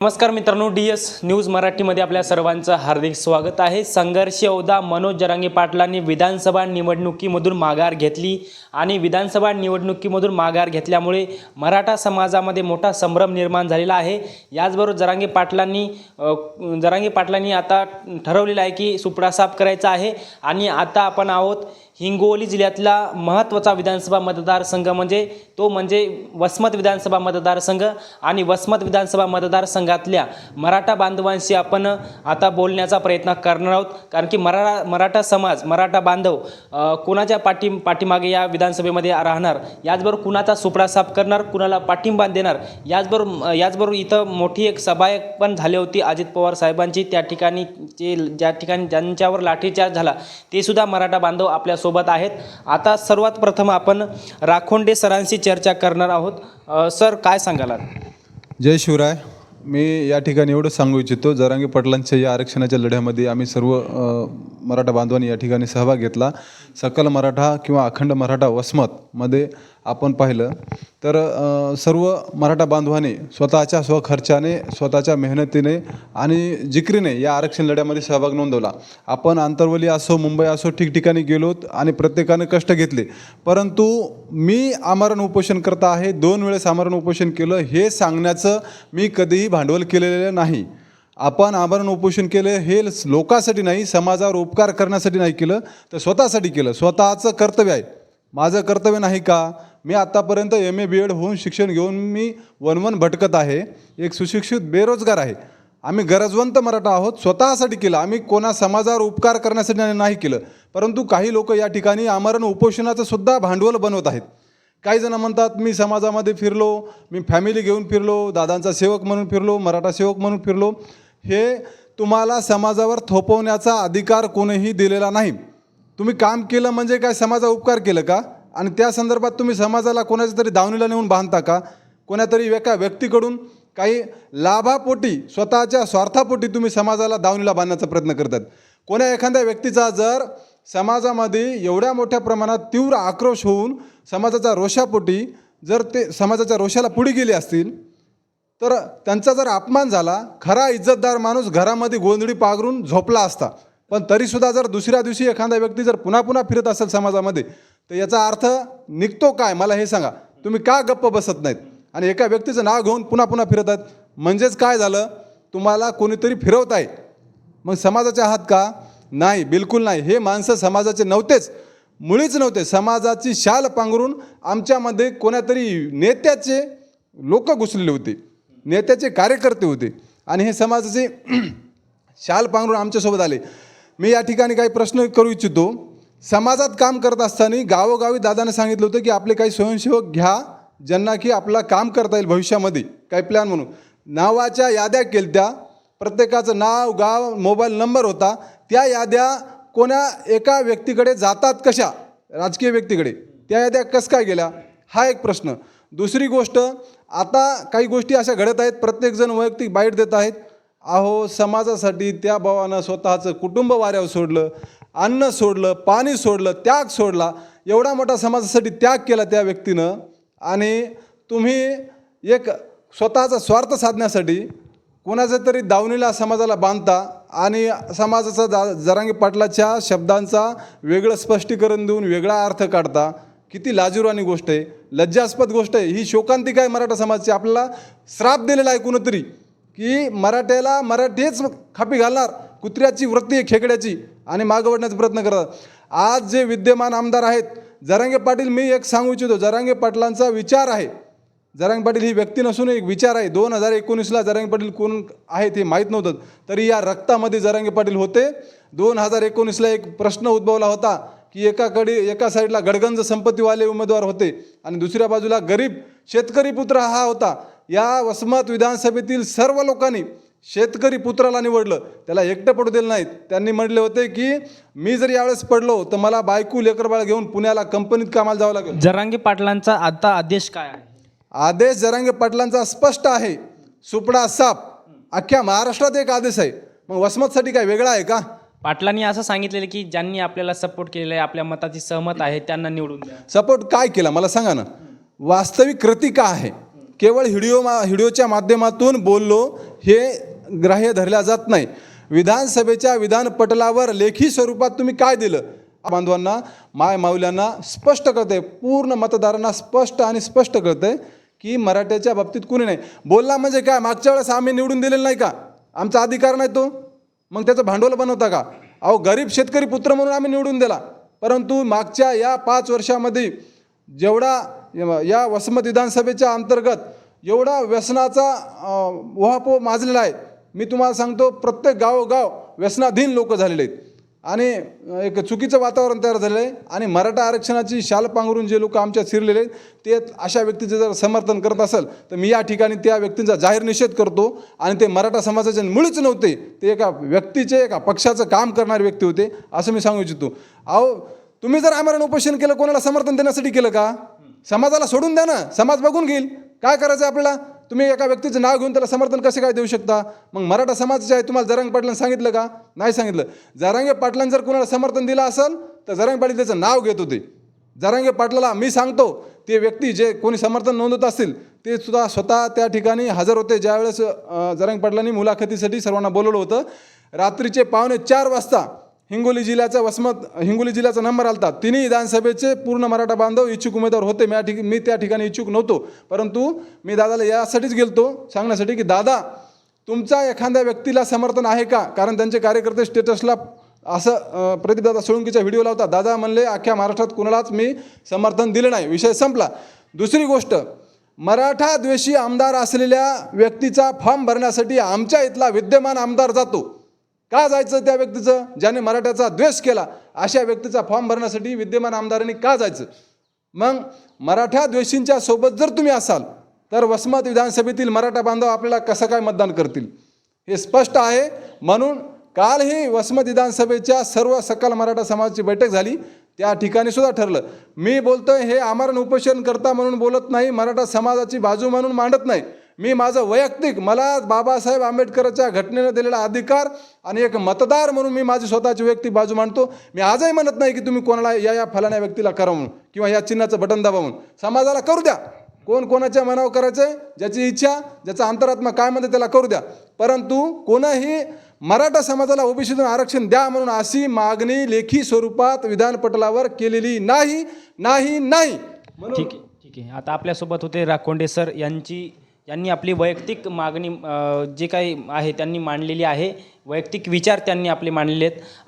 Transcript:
नमस्कार मित्रांनो D S news मराठीमध्ये आपल्या सर्वांचं हार्दिक स्वागत आहे. संघर्ष योद्धा मनोज जरांगे पाटलांनी विधानसभा निवडणुकीमधून माघार घेतली आणि विधानसभा निवडणुकीमधून माघार घेतल्यामुळे मराठा समाजामध्ये मोठा संभ्रम निर्माण झालेला आहे. याचबरोबर जरांगे पाटलांनी जरांगे पाटलांनी आता ठरवलेलं आहे की सुपडा साफ करायचा आहे आणि आता आपण आहोत हिंगोली जिल्ह्यातला महत्त्वाचा विधानसभा मतदारसंघ म्हणजे तो म्हणजे वसमत विधानसभा मतदारसंघ आणि वसमत विधानसभा मतदारसंघातल्या मराठा बांधवांशी आपण आता बोलण्याचा प्रयत्न करणार आहोत. कारण की मराठा मराठा समाज मराठा बांधव कुणाच्या पाठी पाठीमागे या विधानसभेमध्ये राहणार? याचबरोबर कुणाचा सुपडा साफ करणार? कुणाला पाठिंबा देणार? याचबरोबर याचबरोबर इथं मोठी एक सभा एक पण झाली होती अजित पवार साहेबांची. त्या ठिकाणी जे ज्या ठिकाणी ज्यांच्यावर लाठीचार्ज झाला ते सुद्धा मराठा बांधव आपल्यासोबत आहेत. आता सर्वात प्रथम आपण राखोंडे सरांशी चर्चा करणार आहोत. अ, सर काय सांगाल जय शिवराय. मी या ठिकाणी एवढं सांगू इच्छितो जरांगी पाटलांच्या या आरक्षणाच्या लढ्यामध्ये आम्ही सर्व अ, मराठा बांधवांनी या ठिकाणी सहभाग घेतला. सकल मराठा किंवा अखंड मराठा वसमतमध्ये आपण पाहिलं तर सर्व मराठा बांधवांनी स्वतःच्या स्वखर्चाने स्वतःच्या मेहनतीने आणि जिकरीने या आरक्षण लढ्यामध्ये सहभाग नोंदवला. आपण आंतरवली असो मुंबई असो ठिकठिकाणी गेलोत आणि प्रत्येकाने कष्ट घेतले. परंतु मी आमरण उपोषण करता आहे दोन वेळेस आमरण उपोषण केलं हे सांगण्याचं मी कधीही भांडवल केलेलं नाही. आपण आमरण उपोषण केलं हे लोकांसाठी नाही समाजावर उपकार करण्यासाठी नाही केलं तर स्वतःसाठी केलं. स्वतःचं कर्तव्य आहे. माझं कर्तव्य नाही का? मी आत्तापर्यंत एम ए बी एड होऊन शिक्षण घेऊन मी वनवन भटकत आहे. एक सुशिक्षित बेरोजगार आहे. आम्ही गरजवंत मराठा आहोत. स्वतःसाठी केलं. आम्ही कोणा समाजावर उपकार करण्यासाठी नाही केलं. परंतु काही लोक या ठिकाणी आमरण उपोषणाचं सुद्धा भांडवल बनवत आहेत. काही जण म्हणतात मी समाजामध्ये फिरलो मी फॅमिली घेऊन फिरलो दादांचा सेवक म्हणून फिरलो मराठा सेवक म्हणून फिरलो. हे तुम्हाला समाजावर थोपवण्याचा अधिकार कोणीही दिलेला नाही. तुम्ही काम केलं म्हणजे काय? समाजा उपकार केलं का? आणि त्या संदर्भात तुम्ही समाजाला कोणाच्या तरी दावणीला नेऊन बांधता का? कोणातरी एका व्यक्तीकडून काही लाभापोटी स्वतःच्या स्वार्थापोटी तुम्ही समाजाला दावणीला बांधण्याचा प्रयत्न करतात. कोण्या एखाद्या व्यक्तीचा जर समाजामध्ये एवढ्या मोठ्या प्रमाणात तीव्र आक्रोश होऊन समाजाच्या रोषापोटी जर ते समाजाच्या रोषाला पुढे गेले असतील तर त्यांचा जर अपमान झाला खरा इज्जतदार माणूस घरामध्ये गोंधळी पागरून झोपला असता पण तरीसुद्धा जर दुसऱ्या दिवशी एखादा व्यक्ती जर पुन्हा पुन्हा फिरत असेल समाजामध्ये तर याचा अर्थ निघतो काय? मला हे सांगा. तुम्ही का गप्प बसत नाहीत? आणि एका व्यक्तीचं नाव घेऊन पुन्हा पुन्हा फिरत आहेत. म्हणजेच काय झालं? तुम्हाला कोणीतरी फिरवत आहे. मग समाजाचे आहात का? नाही बिलकुल नाही. हे माणसं समाजाचे नव्हतेच. मुळीच नव्हते. समाजाची शाल पांघरून आमच्यामध्ये कोणातरी नेत्याचे लोक घुसलेले होते. नेत्याचे कार्यकर्ते होते. आणि हे समाजाचे शाल पांघरून आमच्यासोबत आले. मी या ठिकाणी काही प्रश्न करू इच्छितो. समाजात काम करत असताना गावोगावी दादाने सांगितलं होतं की आपले काही स्वयंसेवक घ्या ज्यांना की आपला काम करता येईल भविष्यामध्ये. काही प्लॅन म्हणून. नावाच्या याद्या केलत्या. प्रत्येकाचं नाव गाव मोबाईल नंबर होता. त्या याद्या कोण्या एका व्यक्तीकडे जातात कशा? राजकीय व्यक्तीकडे. त्या याद्या कसं काय गेल्या? हा एक प्रश्न. दुसरी गोष्ट आता काही गोष्टी अशा घडत आहेत. प्रत्येकजण वैयक्तिक बाईट देत आहेत. अहो समाजासाठी त्या भावानं स्वतःचं कुटुंब वाऱ्यावर सोडलं अन्न सोडलं पाणी सोडलं त्याग सोडला एवढा मोठा समाजासाठी त्याग केला त्या व्यक्तीनं. आणि तुम्ही एक स्वतःचा स्वार्थ साधण्यासाठी कोणाचं तरी दावणीला समाजाला बांधता आणि समाजाचा जा जरांगी पाटलाच्या शब्दांचा वेगळं स्पष्टीकरण देऊन वेगळा अर्थ काढता किती लाजीरवाणी गोष्ट आहे लज्जास्पद गोष्ट आहे. ही शोकांतिका आहे मराठा समाजाची. आपल्याला श्राप दिलेला आहे कुणीतरी. की मराठ्याला मराठीच खापी घालणार. कुत्र्याची वृत्ती आहे खेकड्याची. आणि मागवळण्याचा प्रयत्न करतात. आज जे विद्यमान आमदार आहेत जरांगे पाटील मी एक सांगू इच्छितो. जरांगे पाटलांचा विचार आहे. जरांगे पाटील ही व्यक्ती नसून एक विचार आहे. दोन हजार एकोणीसला जरांगे पाटील कोण आहेत हे माहीत नव्हतं. तरी या रक्तामध्ये जरांगे पाटील होते. दोन हजार एकोणीसला एक प्रश्न उद्भवला होता की एकाकडे एका साईडला गडगंज संपत्तीवाले उमेदवार होते आणि दुसऱ्या बाजूला गरीब शेतकरी पुत्र हा होता. या वसमत विधानसभेतील सर्व लोकांनी शेतकरी पुत्राला निवडलं. त्याला एकटं पडू दिलं नाहीत. त्यांनी म्हटले होते की मी जर यावेळेस पडलो तर मला बायकू लेकरबाळ घेऊन पुण्याला कंपनीत कामाला जावं लागेल. जरांगे पाटलांचा आता आदेश काय आहे? आदेश जरांगे पाटलांचा स्पष्ट आहे. सुपडा साप अख्ख्या महाराष्ट्रात एक आदेश आहे. मग वसमतसाठी काय वेगळा आहे का? पाटलांनी असं सांगितलेलं की ज्यांनी आपल्याला सपोर्ट केलेला आहे आपल्या मताची सहमत आहे त्यांना निवडून द्या. सपोर्ट काय केला? मला सांगा ना. वास्तविक कृती का आहे? केवळ व्हिडिओ मा व्हिडिओच्या माध्यमातून बोललो हे ग्राह्य धरल्या जात नाही. विधानसभेच्या विधानपटलावर लेखी स्वरूपात तुम्ही काय दिलं? बांधवांना माय माऊल्यांना स्पष्ट कळतंय पूर्ण मतदारांना स्पष्ट आणि स्पष्ट कळतंय की मराठ्याच्या बाबतीत कुणी नाही. बोलला म्हणजे काय? मागच्या वेळेस आम्ही निवडून दिलेलं नाही का? आमचा अधिकार नाही तो. मग त्याचं भांडवल बनवता का? अहो गरीब शेतकरी पुत्र म्हणून आम्ही निवडून दिला. परंतु मागच्या या पाच वर्षामध्ये जेवढा या वसमत विधानसभेच्या अंतर्गत एवढा व्यसनाचा अं, उहापोह माजलेला आहे. मी तुम्हाला सांगतो प्रत्येक गावोगाव व्यसनाधीन लोक झालेले आहेत. आणि एक चुकीचं वातावरण तयार झालेलं आहे. आणि मराठा आरक्षणाची शाल पांघरून जे लोक आमच्या शिरलेले आहेत ते अशा व्यक्तीचं जर समर्थन करत असेल तर मी या ठिकाणी त्या व्यक्तींचा जाहीर निषेध करतो. आणि ते मराठा समाजाचे मुळीच नव्हते ते एका व्यक्तीचे एका पक्षाचं काम करणारे व्यक्ती होते असं मी सांगू इच्छितो. अहो तुम्ही जर आमरण उपोषण केलं कोणाला समर्थन देण्यासाठी केलं का? समाजाला सोडून द्या ना. समाज बघून घेईल. काय करायचं आहे आपल्याला? तुम्ही एका व्यक्तीचं नाव घेऊन त्याला समर्थन कसे काय देऊ शकता? मग मराठा समाजाचे आहे तुम्हाला जरांग पाटलांनी सांगितलं का? नाही सांगितलं. जरांगे पाटलांनी जर कुणाला समर्थन दिलं असेल तर जरांगे पाटील त्याचं नाव घेत होते. जरांगे पाटलाला मी सांगतो ते व्यक्ती जे कोणी समर्थन नोंदवत असतील ते सुद्धा स्वतः त्या ठिकाणी हजर होते. ज्यावेळेस जरांग पाटलांनी मुलाखतीसाठी सर्वांना बोलवलं होतं. रात्रीचे पावणे चार वाजता हिंगोली जिल्ह्याचा वसमत हिंगोली जिल्ह्याचा नंबर आलता. तिन्ही विधानसभेचे पूर्ण मराठा बांधव इच्छुक उमेदवार होते. मी या ठिक मी त्या ठिकाणी इच्छुक नव्हतो. परंतु मी दादाला यासाठीच गेलतो सांगण्यासाठी की दादा तुमचा एखाद्या व्यक्तीला समर्थन आहे का? कारण त्यांचे कार्यकर्ते स्टेटसला असं प्रतिदादा प्रदीपदादा सोळंकीचा व्हिडिओ लावता दादा म्हणले अख्ख्या महाराष्ट्रात कुणालाच मी समर्थन दिलं नाही. विषय संपला. दुसरी गोष्ट मराठा द्वेषी आमदार असलेल्या व्यक्तीचा फॉर्म भरण्यासाठी आमच्या इथला विद्यमान आमदार जातो. का जायचं त्या व्यक्तीचं? ज्याने मराठ्याचा द्वेष केला अशा व्यक्तीचा फॉर्म भरण्यासाठी विद्यमान आमदारांनी का जायचं? मग मराठा द्वेषींच्या सोबत जर तुम्ही असाल तर वसमत विधानसभेतील मराठा बांधव आपल्याला कसं काय मतदान करतील? हे स्पष्ट आहे. म्हणून कालही वसमत विधानसभेच्या सर्व सकल मराठा समाजाची बैठक झाली. त्या ठिकाणी सुद्धा ठरलं. मी बोलतोय हे आमरण उपोषण करता म्हणून बोलत नाही मराठा समाजाची बाजू म्हणून मांडत नाही. मी माझं वैयक्तिक मला बाबासाहेब आंबेडकरच्या घटनेनं दिलेला अधिकार आणि एक मतदार म्हणून मी माझी स्वतःची वैयक्तिक बाजू मांडतो. मी आजही म्हणत नाही की तुम्ही कोणाला या या फलाण्या व्यक्तीला करा म्हणून किंवा या चिन्हाचं बटन दाबा म्हणून. समाजाला करू द्या. कोण कोणाच्या मनावर करायचं आहे ज्याची इच्छा ज्याचा अंतरात्मा काय म्हणते त्याला करू द्या. परंतु कोणाही मराठा समाजाला ओबीसीतून आरक्षण द्या म्हणून अशी मागणी लेखी स्वरूपात विधानपटलावर केलेली नाही नाही नाही. ठीक आहे ठीक आहे. आता आपल्यासोबत होते राखोंडे सर यांची यांनी आपली वैयक्तिक मागणी जे काही आहे त्यांनी मांडलेली आहे. वैयक्तिक विचार त्यांनी आपले मांडलेले आहेत.